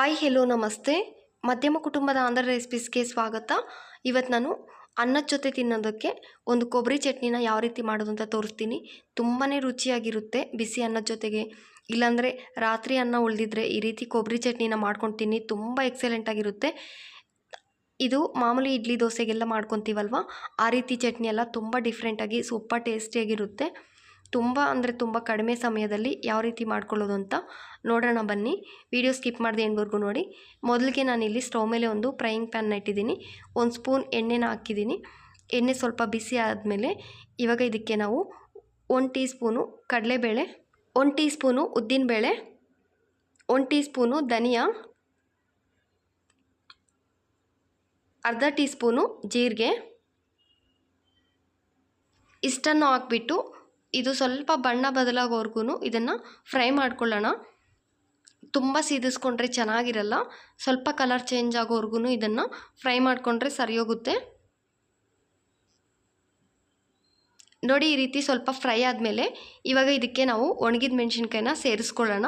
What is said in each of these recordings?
Hi hello ನಮಸ್ತೆ. ಮಧ್ಯಮ ಕುಟುಂಬದ ಆಂಧ್ರ ರೆಸಿಪೀಸ್ಗೆ ಸ್ವಾಗತ. ಇವತ್ತು ನಾನು ಅನ್ನದ ಜೊತೆ ತಿನ್ನೋದಕ್ಕೆ ಒಂದು ಕೊಬ್ಬರಿ ಚಟ್ನಿನ ಯಾವ ರೀತಿ ಮಾಡೋದು ಅಂತ ತೋರಿಸ್ತೀನಿ. ತುಂಬಾ ರುಚಿಯಾಗಿರುತ್ತೆ ಬಿಸಿ ಅನ್ನದ ಜೊತೆಗೆ. ಇಲ್ಲಾಂದರೆ ರಾತ್ರಿ ಅನ್ನ ಉಳಿದಿದ್ರೆ ಈ ರೀತಿ ಕೊಬ್ಬರಿ ಚಟ್ನಿನ ಮಾಡ್ಕೊಂಡು ತಿನ್ನಿ, ತುಂಬ ಎಕ್ಸಲೆಂಟಾಗಿರುತ್ತೆ ಇದು ಮಾಮೂಲಿ ಇಡ್ಲಿ ದೋಸೆಗೆಲ್ಲ ಮಾಡ್ಕೊತೀವಲ್ವ? ಆ ರೀತಿ ಚಟ್ನಿ ಎಲ್ಲ ತುಂಬ ಡಿಫ್ರೆಂಟಾಗಿ ಸೂಪರ್ ಟೇಸ್ಟಿಯಾಗಿರುತ್ತೆ. ತುಂಬ ಅಂದರೆ ತುಂಬ ಕಡಿಮೆ ಸಮಯದಲ್ಲಿ ಯಾವ ರೀತಿ ಮಾಡ್ಕೊಳ್ಳೋದು ಅಂತ ನೋಡೋಣ ಬನ್ನಿ. ವಿಡಿಯೋ ಸ್ಕಿಪ್ ಮಾಡಿದೆ ಎಂಡ್ವರೆಗೂ ನೋಡಿ. ಮೊದಲಿಗೆ ನಾನಿಲ್ಲಿ ಸ್ಟೌವ್ ಮೇಲೆ ಒಂದು ಫ್ರೈಯಿಂಗ್ ಪ್ಯಾನ್ನ ಇಟ್ಟಿದ್ದೀನಿ. ಒಂದು ಸ್ಪೂನ್ ಎಣ್ಣೆನ ಹಾಕಿದ್ದೀನಿ. ಎಣ್ಣೆ ಸ್ವಲ್ಪ ಬಿಸಿ ಆದಮೇಲೆ ಇವಾಗ ಇದಕ್ಕೆ ನಾವು ಒಂದು ಟೀ ಸ್ಪೂನು ಕಡಲೆಬೇಳೆ, ಒಂದು ಟೀ ಸ್ಪೂನು ಉದ್ದಿನಬೇಳೆ, ಒಂದು ಟೀ ಸ್ಪೂನು ಧನಿಯಾ, ಅರ್ಧ ಟೀ ಸ್ಪೂನು ಜೀರಿಗೆ, ಇಷ್ಟನ್ನು ಹಾಕ್ಬಿಟ್ಟು ಇದು ಸ್ವಲ್ಪ ಬಣ್ಣ ಬದಲಾಗೋವರೆಗೂ ಇದನ್ನು ಫ್ರೈ ಮಾಡ್ಕೊಳ್ಳೋಣ. ತುಂಬ ಸೀದಿಸ್ಕೊಂಡ್ರೆ ಚೆನ್ನಾಗಿರಲ್ಲ. ಸ್ವಲ್ಪ ಕಲರ್ ಚೇಂಜ್ ಆಗೋವರೆಗೂ ಇದನ್ನು ಫ್ರೈ ಮಾಡಿಕೊಂಡ್ರೆ ಸರಿ ಹೋಗುತ್ತೆ ನೋಡಿ ಈ ರೀತಿ ಸ್ವಲ್ಪ ಫ್ರೈ ಆದಮೇಲೆ ಇವಾಗ ಇದಕ್ಕೆ ನಾವು ಒಣಗಿದ ಮೆಣಸಿನ್ಕಾಯಿನ ಸೇರಿಸ್ಕೊಳ್ಳೋಣ.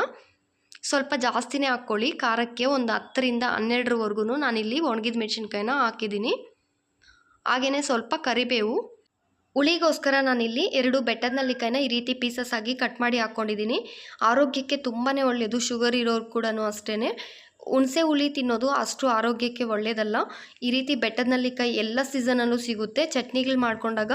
ಸ್ವಲ್ಪ ಜಾಸ್ತಿನೇ ಹಾಕ್ಕೊಳ್ಳಿ. ಖಾರಕ್ಕೆ ಒಂದು ಹತ್ತರಿಂದ ಹನ್ನೆರಡರವರೆಗೂ ನಾನಿಲ್ಲಿ ಒಣಗಿದ ಮೆಣಸಿನ್ಕಾಯಿನ ಹಾಕಿದ್ದೀನಿ. ಹಾಗೆಯೇ ಸ್ವಲ್ಪ ಕರಿಬೇವು. ಹುಳಿಗೋಸ್ಕರ ನಾನಿಲ್ಲಿ ಎರಡು ಬೆಟ್ಟದ ನಲ್ಲಿಕಾಯಿನ ಈ ರೀತಿ ಪೀಸಸ್ ಆಗಿ ಕಟ್ ಮಾಡಿ ಹಾಕ್ಕೊಂಡಿದ್ದೀನಿ. ಆರೋಗ್ಯಕ್ಕೆ ತುಂಬಾ ಒಳ್ಳೆಯದು ಶುಗರ್ ಇರೋರು ಕೂಡ ಅಷ್ಟೇ ಹುಣಸೆ ಹುಳಿ ತಿನ್ನೋದು ಅಷ್ಟು ಆರೋಗ್ಯಕ್ಕೆ ಒಳ್ಳೆಯದಲ್ಲ ಈ ರೀತಿ ಬೆಟ್ಟದ ನಲ್ಲಿಕಾಯಿ ಎಲ್ಲ ಸೀಸನಲ್ಲೂ ಸಿಗುತ್ತೆ. ಚಟ್ನಿಗಳು ಮಾಡ್ಕೊಂಡಾಗ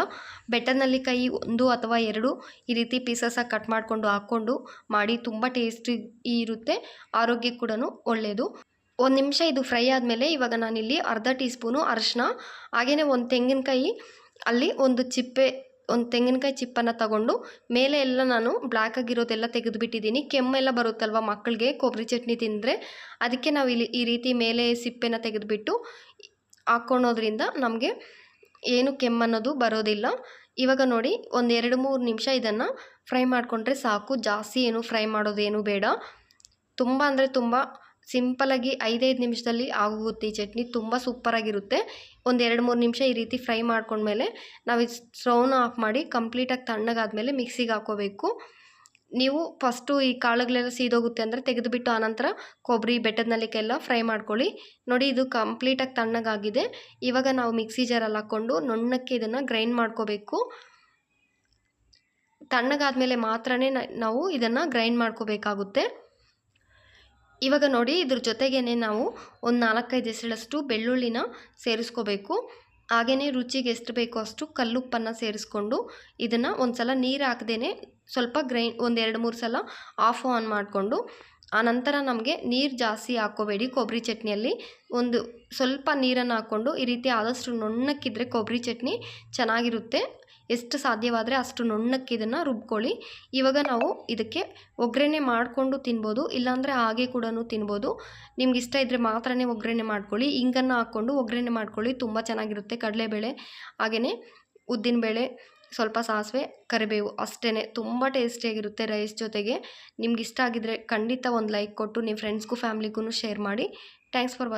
ಬೆಟ್ಟದ ನಲ್ಲಿಕಾಯಿ ಒಂದು ಅಥವಾ ಎರಡು ಈ ರೀತಿ ಪೀಸಸ್ಸಾಗಿ ಕಟ್ ಮಾಡಿಕೊಂಡು ಹಾಕ್ಕೊಂಡು ಮಾಡಿ ತುಂಬ ಟೇಸ್ಟಿ ಇರುತ್ತೆ. ಆರೋಗ್ಯಕ್ಕೆ ಕೂಡ ಒಳ್ಳೆಯದು ಒಂದು ನಿಮಿಷ ಇದು ಫ್ರೈ ಆದಮೇಲೆ ಇವಾಗ ನಾನಿಲ್ಲಿ ಅರ್ಧ ಟೀ ಸ್ಪೂನು ಅರಶಿನ ಹಾಗೆಯೇ ಒಂದು ತೆಂಗಿನಕಾಯಿ ಅಲ್ಲಿ ಒಂದು ಚಿಪ್ಪೆ, ಒಂದು ತೆಂಗಿನಕಾಯಿ ಚಿಪ್ಪನ್ನು ತಗೊಂಡು ಮೇಲೆ ಎಲ್ಲ ನಾನು ಬ್ಲ್ಯಾಕ್ ಆಗಿರೋದೆಲ್ಲ ತೆಗೆದುಬಿಟ್ಟಿದ್ದೀನಿ. ಕೆಮ್ಮೆಲ್ಲ ಬರುತ್ತಲ್ವ ಮಕ್ಕಳಿಗೆ? ಕೊಬ್ಬರಿ ಚಟ್ನಿ ತಿಂದರೆ ಅದಕ್ಕೆ ನಾವು ಇಲ್ಲಿ ಈ ರೀತಿ ಮೇಲೆ ಸಿಪ್ಪೆನ ತೆಗೆದುಬಿಟ್ಟು ಹಾಕ್ಕೊಳೋದ್ರಿಂದ ನಮಗೆ ಏನು ಕೆಮ್ಮನ್ನೋದು ಬರೋದಿಲ್ಲ. ಇವಾಗ ನೋಡಿ, ಒಂದು ಎರಡು ಮೂರು ನಿಮಿಷ ಇದನ್ನು ಫ್ರೈ ಮಾಡಿಕೊಂಡ್ರೆ ಸಾಕು. ಜಾಸ್ತಿ ಏನು ಫ್ರೈ ಮಾಡೋದೇನು ಬೇಡ. ತುಂಬ ಅಂದರೆ ತುಂಬ ಸಿಂಪಲಾಗಿ ಐದೈದು ನಿಮಿಷದಲ್ಲಿ ಆಗೋಗುತ್ತೆ ಈ ಚಟ್ನಿ. ತುಂಬ ಸೂಪರಾಗಿರುತ್ತೆ. ಒಂದು ಎರಡು ಮೂರು ನಿಮಿಷ ಈ ರೀತಿ ಫ್ರೈ ಮಾಡ್ಕೊಂಡ್ಮೇಲೆ ನಾವು ಇದು ಸ್ಟೌನ್ ಆಫ್ ಮಾಡಿ ಕಂಪ್ಲೀಟಾಗಿ ತಣ್ಣಗಾದ್ಮೇಲೆ ಮಿಕ್ಸಿಗೆ ಹಾಕೋಬೇಕು. ನೀವು ಫಸ್ಟು ಈ ಕಾಳುಗಳೆಲ್ಲ ಸೀದೋಗುತ್ತೆ ಅಂದರೆ ತೆಗೆದುಬಿಟ್ಟು ಆನಂತರ ಕೊಬ್ಬರಿ ಬೆಟ್ಟದ ನಲಿಕೆಲ್ಲ ಫ್ರೈ ಮಾಡ್ಕೊಳ್ಳಿ. ನೋಡಿ ಇದು ಕಂಪ್ಲೀಟಾಗಿ ತಣ್ಣಗಾಗಿದೆ. ಇವಾಗ ನಾವು ಮಿಕ್ಸಿ ಜಾರಲ್ಲಿ ಹಾಕ್ಕೊಂಡು ನುಣ್ಣಕ್ಕೆ ಇದನ್ನು ಗ್ರೈಂಡ್ ಮಾಡ್ಕೋಬೇಕು. ತಣ್ಣಗಾದ್ಮೇಲೆ ಮಾತ್ರನೇ ನಾವು ಇದನ್ನು ಗ್ರೈಂಡ್ ಮಾಡ್ಕೋಬೇಕಾಗುತ್ತೆ. ಇವಾಗ ನೋಡಿ ಇದ್ರ ಜೊತೆಗೇ ನಾವು ಒಂದು ನಾಲ್ಕೈದು ಎಸಳಷ್ಟು ಬೆಳ್ಳುಳ್ಳಿನ ಸೇರಿಸ್ಕೋಬೇಕು. ಹಾಗೆಯೇ ರುಚಿಗೆ ಎಷ್ಟು ಬೇಕೋ ಅಷ್ಟು ಕಲ್ಲುಪ್ಪನ್ನು ಸೇರಿಸ್ಕೊಂಡು ಇದನ್ನು ಒಂದು ಸಲ ನೀರು ಹಾಕ್ದೇ ಸ್ವಲ್ಪ ಗ್ರೈಂಡ್ ಒಂದು ಎರಡು ಮೂರು ಸಲ ಆಫ್ ಆನ್ ಮಾಡಿಕೊಂಡು ಆನಂತರ ನಮಗೆ ನೀರು ಜಾಸ್ತಿ ಹಾಕೋಬೇಡಿ ಕೊಬ್ಬರಿ ಚಟ್ನಿಯಲ್ಲಿ. ಒಂದು ಸ್ವಲ್ಪ ನೀರನ್ನು ಹಾಕ್ಕೊಂಡು ಈ ರೀತಿ ಆದಷ್ಟು ನುಣ್ಣಕ್ಕಿದ್ರೆ ಕೊಬ್ಬರಿ ಚಟ್ನಿ ಚೆನ್ನಾಗಿರುತ್ತೆ. ಎಷ್ಟು ಸಾಧ್ಯವಾದರೆ ಅಷ್ಟು ನುಣ್ಣಕ್ಕೆ ಇದನ್ನು ರುಬ್ಕೊಳ್ಳಿ. ಇವಾಗ ನಾವು ಇದಕ್ಕೆ ಒಗ್ಗರಣೆ ಮಾಡಿಕೊಂಡು ತಿನ್ಬೋದು, ಇಲ್ಲಾಂದರೆ ಹಾಗೆ ಕೂಡ ತಿನ್ಬೋದು. ನಿಮ್ಗೆ ಇಷ್ಟ ಇದ್ದರೆ ಮಾತ್ರನೇ ಒಗ್ಗರಣೆ ಮಾಡ್ಕೊಳ್ಳಿ. ಹಿಂಗನ್ನು ಹಾಕ್ಕೊಂಡು ಒಗ್ಗರಣೆ ಮಾಡ್ಕೊಳ್ಳಿ, ತುಂಬ ಚೆನ್ನಾಗಿರುತ್ತೆ. ಕಡಲೆಬೇಳೆ ಹಾಗೆಯೇ ಉದ್ದಿನಬೇಳೆ, ಸ್ವಲ್ಪ ಸಾಸಿವೆ, ಕರಿಬೇವು ಅಷ್ಟೇ ತುಂಬ ಟೇಸ್ಟಿಯಾಗಿರುತ್ತೆ ರೈಸ್ ಜೊತೆಗೆ. ನಿಮ್ಗೆ ಇಷ್ಟ ಆಗಿದ್ರೆ ಖಂಡಿತ ಒಂದು ಲೈಕ್ ಕೊಟ್ಟು ನಿಮ್ಮ ಫ್ರೆಂಡ್ಸ್ಗೂ ಫ್ಯಾಮ್ಲಿಗೂ ಶೇರ್ ಮಾಡಿ. Thanks for watching